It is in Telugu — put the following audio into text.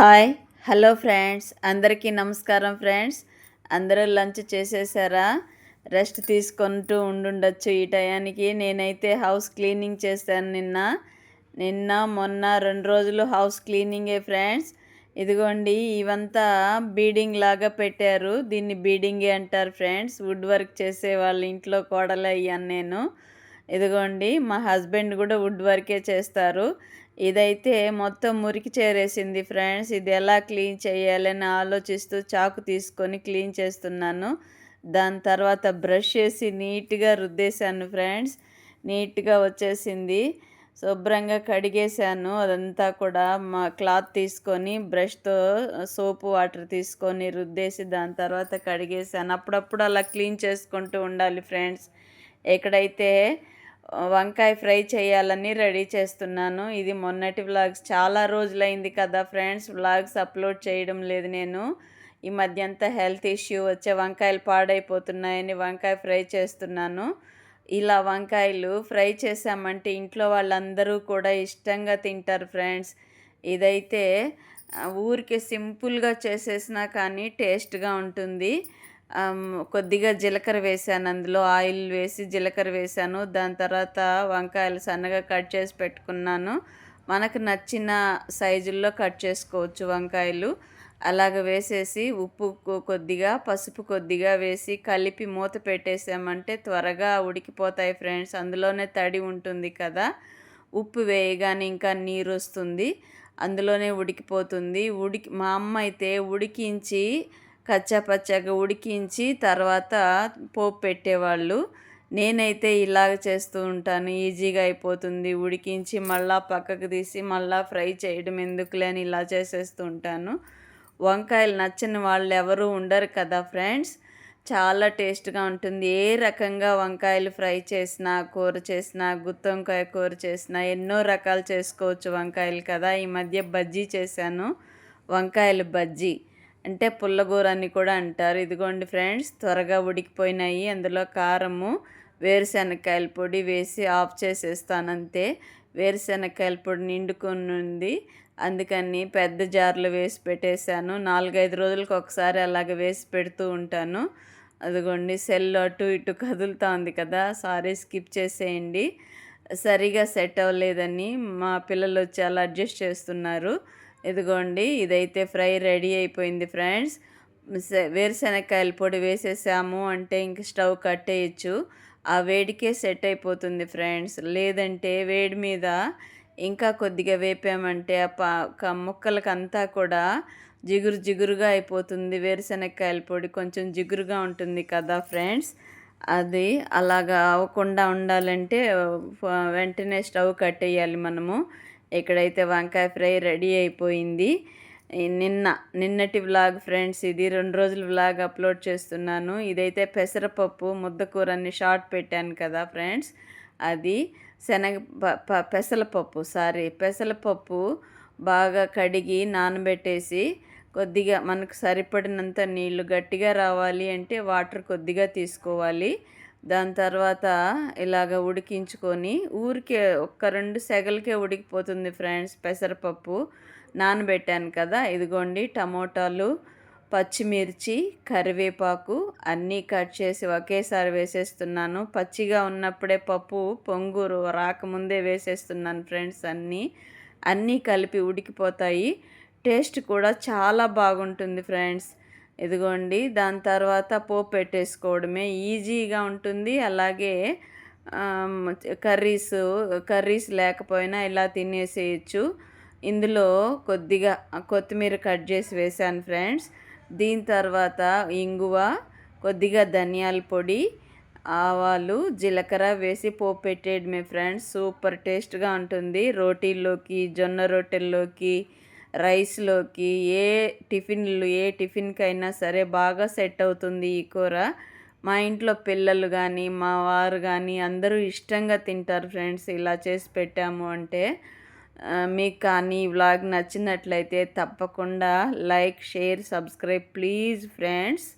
Hi hello friends. అందరికీ నమస్కారం ఫ్రెండ్స్. అందరూ లంచ్ చేసేసారా? రెస్ట్ తీసుకుంటూ ఉండుండొచ్చు ఈ టయానికి. నేనైతే హౌస్ క్లీనింగ్ చేశాను నిన్న. నిన్న మొన్న రెండు రోజులు హౌస్ క్లీనింగే ఫ్రెండ్స్. ఇదిగోండి ఇవంతా బీడింగ్ లాగా పెట్టారు. దీన్ని బీడింగే అంటారు ఫ్రెండ్స్. వుడ్ వర్క్ చేసే వాళ్ళ ఇంట్లో కోడలు అయ్యాను నేను. ఇదిగోండి మా హస్బెండ్ కూడా వుడ్ వర్కే చేస్తారు. ఇదైతే మొత్తం మురికి చేరేసింది ఫ్రెండ్స్. ఇది ఎలా క్లీన్ చేయాలని ఆలోచిస్తూ చాకు తీసుకొని క్లీన్ చేస్తున్నాను. దాని తర్వాత బ్రష్ చేసి నీట్గా రుద్దేశాను ఫ్రెండ్స్. నీట్గా వచ్చేసింది. శుభ్రంగా కడిగేశాను. అదంతా కూడా మా క్లాత్ తీసుకొని బ్రష్తో సోపు వాటర్ తీసుకొని రుద్దేసి దాని తర్వాత కడిగేసాను అప్పుడప్పుడు అలా క్లీన్ చేసుకుంటూ ఉండాలి ఫ్రెండ్స్. ఎక్కడైతే వంకాయ ఫ్రై చేయాలని రెడీ చేస్తున్నాను. ఇది మొన్నటి వ్లాగ్స్. చాలా రోజులైంది కదా ఫ్రెండ్స్. వ్లాగ్స్ అప్లోడ్ చేయడం లేదు నేను. ఈ మధ్య అంతా హెల్త్ ఇష్యూ వచ్చే వంకాయలు పాడైపోతున్నాయని వంకాయ ఫ్రై చేస్తున్నాను. ఇలా వంకాయలు ఫ్రై చేసామంటే ఇంట్లో వాళ్ళందరూ కూడా ఇష్టంగా తింటారు ఫ్రెండ్స్. ఇదైతే ఊరికే సింపుల్గా చేసేసినా కానీ టేస్ట్గా ఉంటుంది. కొద్దిగా జీలకర్ర వేసాను. అందులో ఆయిల్ వేసి జీలకర్ర వేసాను. దాని తర్వాత వంకాయలు సన్నగా కట్ చేసి పెట్టుకున్నాను. మనకు నచ్చిన సైజుల్లో కట్ చేసుకోవచ్చు వంకాయలు. అలాగ వేసేసి ఉప్పు కొద్దిగా పసుపు కొద్దిగా వేసి కలిపి మూత పెట్టేసామంటే త్వరగా ఉడికిపోతాయి ఫ్రెండ్స్. అందులోనే తడి ఉంటుంది కదా. ఉప్పు వేయగానే ఇంకా నీరు వస్తుంది. అందులోనే ఉడికిపోతుంది. ఉడికి మా అమ్మ అయితే ఉడికించి కచ్చాపచ్చాగా ఉడికించి తర్వాత పోపు పెట్టేవాళ్ళు. నేనైతే ఇలాగ చేస్తూ ఉంటాను. ఈజీగా అయిపోతుంది. ఉడికించి మళ్ళా పక్కకు తీసి మళ్ళా ఫ్రై చేయడం ఎందుకులే అని ఇలా చేసేస్తూ ఉంటాను. వంకాయలు నచ్చిన వాళ్ళు ఎవరు ఉండరు కదా ఫ్రెండ్స్. చాలా టేస్ట్గా ఉంటుంది. ఏ రకంగా వంకాయలు ఫ్రై చేసినా కూర చేసినా గుత్తి వంకాయ కూర చేసినా ఎన్నో రకాలు చేసుకోవచ్చు వంకాయలు కదా. ఈ మధ్య బజ్జీ చేశాను. వంకాయలు బజ్జీ. అంటే పుల్లగూర అని కూడా అంటారు. ఇదిగోండి ఫ్రెండ్స్ త్వరగా ఉడికిపోయినాయి. అందులో కారము వేరుశనగకాయల పొడి వేసి ఆఫ్ చేసేస్తానంతే. వేరుశనగకాయల పొడి నిండుకొని ఉంది అందుకని పెద్ద జార్లు వేసి పెట్టేశాను. నాలుగైదు రోజులకు ఒకసారి అలాగ వేసి పెడుతూ ఉంటాను. అదిగోండి సెల్ అటు ఇటు కదులుతూ ఉంది కదా సారీ స్కిప్ చేసేయండి. సరిగా సెట్ అవ్వలేదని మా పిల్లలు వచ్చి అలా అడ్జస్ట్ చేస్తున్నారు. ఇదిగోండి ఇదైతే ఫ్రై రెడీ అయిపోయింది ఫ్రెండ్స్. వేరుశనగకాయల పొడి వేసేసాము అంటే ఇంక స్టవ్ కట్టేయచ్చు. ఆ వేడికే సెట్ అయిపోతుంది ఫ్రెండ్స్. లేదంటే వేడి మీద ఇంకా కొద్దిగా వేపామంటే ఆ ముక్కలకి అంతా కూడా జిగురు జిగురుగా అయిపోతుంది వేరుశనగకాయల పొడి. కొంచెం జిగురుగా ఉంటుంది కదా ఫ్రెండ్స్. అది అలాగా అవ్వకుండా ఉండాలంటే వెంటనే స్టవ్ కట్టేయాలి మనము. ఇక్కడైతే వంకాయ ఫ్రై రెడీ అయిపోయింది నిన్న నిన్నటి వ్లాగ్ ఫ్రెండ్స్ ఇది రెండు రోజుల వ్లాగ్ అప్లోడ్ చేస్తున్నాను. ఇదైతే పెసరపప్పు ముద్దకూరని షార్ట్ పెట్టాను కదా ఫ్రెండ్స్. అది శనగ పెసలపప్పు సారీ పెసలపప్పు బాగా కడిగి నానబెట్టేసి కొద్దిగా మనకు సరిపడినంత నీళ్ళు గట్టిగా రావాలి అంటే వాటర్ కొద్దిగా తీసుకోవాలి. దాని తర్వాత ఇలాగ ఉడికించుకొని ఊరికే ఒక్క రెండు సెగలకే ఉడికిపోతుంది ఫ్రెండ్స్ పెసరపప్పు నానబెట్టాను కదా. ఇదిగోండి టమోటాలు పచ్చిమిర్చి కరివేపాకు అన్నీ కట్ చేసి ఒకేసారి వేసేస్తున్నాను. పచ్చిగా ఉన్నప్పుడే పప్పు పొంగూరు రాకముందే వేసేస్తున్నాను ఫ్రెండ్స్ అన్నీ. అన్నీ కలిపి ఉడికిపోతాయి. టేస్ట్ కూడా చాలా బాగుంటుంది ఫ్రెండ్స్. ఇదిగోండి దాని తర్వాత పోపు పెట్టేసుకోవడమే ఈజీగా ఉంటుంది. అలాగే కర్రీస్ కర్రీస్ లేకపోయినా ఇలా తినేసేయచ్చు. ఇందులో కొద్దిగా కొత్తిమీర కట్ చేసి వేసాను ఫ్రెండ్స్. దీని తర్వాత ఇంగువ కొద్దిగా ధనియాల పొడి ఆవాలు జీలకర్ర వేసి పోపు పెట్టేయడమే ఫ్రెండ్స్. సూపర్ టేస్ట్గా ఉంటుంది. రోటీల్లోకి జొన్న రొట్టెల్లోకి రైస్లోకి ఏ టిఫిన్లు ఏ టిఫిన్కైనా సరే బాగా సెట్ అవుతుంది ఈ కూర. మా ఇంట్లో పిల్లలు కానీ మా వారు కానీ అందరూ ఇష్టంగా తింటారు ఫ్రెండ్స్. ఇలా చేసి పెట్టాము అంటే మీకు కానీ వ్లాగ్ నచ్చినట్లయితే తప్పకుండా like share subscribe please friends.